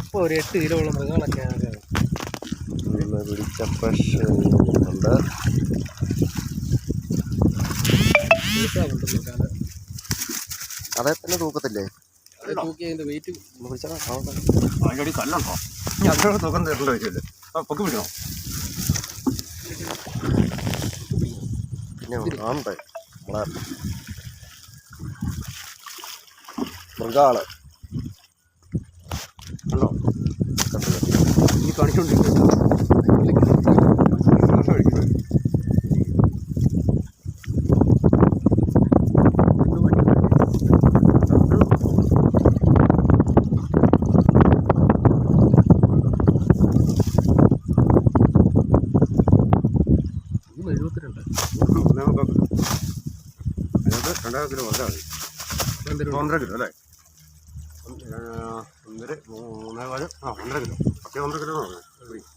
അപ്പോൾ ഒരു എട്ട് കിലോളം മൃഗങ്ങളൊക്കെ ഇന്ന് പിടിച്ച ഫ്രഷ് ഉണ്ട്. അതേ തന്നെ തൂക്കത്തില്ലേ? തൂക്കി അതിന്റെ വെയിറ്റ് ഒന്ന് പിടിച്ചാ കാണട്ടെ. അതിന്റെ കല്ലുണ്ടോ? ഞാൻ അതിനോട് തൂക്കം തരേണ്ട ആവശ്യമില്ല ആ പൊക്കി പിടിക്കണോ? പിന്നെ കാണണ്ടേ നമ്മളെ മൃഗാൾ. കാണിച്ചുകൊണ്ടിരിക്കുന്നത് എഴുപത്തിരണ്ട്. അതിനകത്ത് രണ്ടായിരം കിലോ എന്തൊരു ഒന്നര കിലോ അല്ലേ? ഒന്നര മൂന്നേ കാൽ ആ ഒന്നര കിലോ. പത്തേ ഒന്നര കിലോ എന്ന് പറഞ്ഞു.